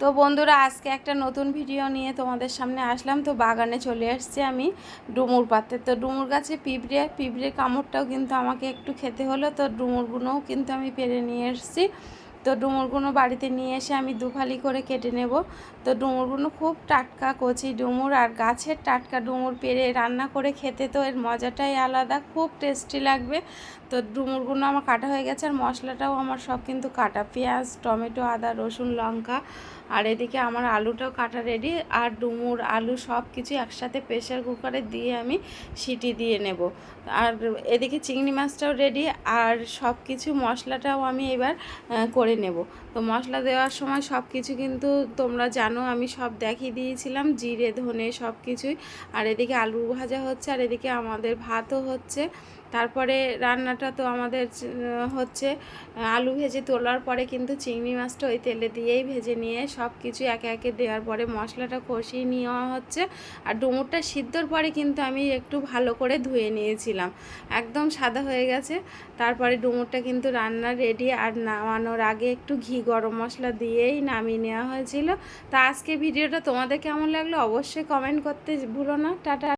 তো বন্ধুরা, আজকে একটা নতুন ভিডিও নিয়ে তোমাদের সামনে আসলাম। তো বাগানে চলে এসেছি আমি ডুমুর পাতে তো ডুমুর গাছে পিঁপড়ে পিঁপড়ে কামড়টাও কিন্তু আমাকে একটু খেতে হলো। তো ডুমুরগুলোও কিন্তু আমি পেরে নিয়ে এসেছি। তো ডুমুরগুলো বাড়িতে নিয়ে এসে আমি দুফালি করে কেটে নেব। তো ডুমুরগুলো খুব টাটকা কচি ডুমুর আর গাছের টাটকা ডুমুর পেরে রান্না করে খেতে তো এর মজাটাই আলাদা খুব টেস্টি লাগবে। তো ডুমুরগুলো আমার কাটা হয়ে গেছে আর মশলাটাও আমার সব কিন্তু কাটা পেঁয়াজ টমেটো আদা রসুন লঙ্কা আর এদিকে আমার আলুটাও কাটা রেডি আর ডুমুর আলু সব কিছু একসাথে প্রেশার কুকারে দিয়ে আমি সিটি দিয়ে নেব। আর এদিকে চিংড়ি মাছটাও রেডি আর সব কিছু মশলাটাও আমি এবার আহ, করে নেব। তো মশলা দেওয়ার সময় সব কিছু কিন্তু তোমরা জানো, আমি সব দেখিয়ে দিয়েছিলাম, জিরে, ধনে সব কিছুই আর এদিকে আলু ভাজা হচ্ছে, আর এদিকে আমাদের ভাতও হচ্ছে। তারপরে রান্নাটা তো আমাদের হচ্ছে, আলু ভেজে তোলার পরে কিন্তু চিংড়ি মাছটা ওই তেলে দিয়েই ভেজে নিয়ে সব কিছু একে একে দেওয়ার পরে মশলাটা কষিয়ে নেওয়া হচ্ছে। আর ডুমুরটা সিদ্ধর পরে কিন্তু আমি একটু ভালো করে ধুয়ে নিয়েছিলাম। একদম সাদা হয়ে গেছে। তারপরে ডুমুরটা কিন্তু রান্না রেডি আর নামানোর আগে একটু ঘি গরম মশলা দিয়েই নামিয়ে নেওয়া হয়েছিল। তা আজকে ভিডিওটা তোমাদের কেমন লাগল অবশ্যই কমেন্ট করতে ভুলো না। টাটা।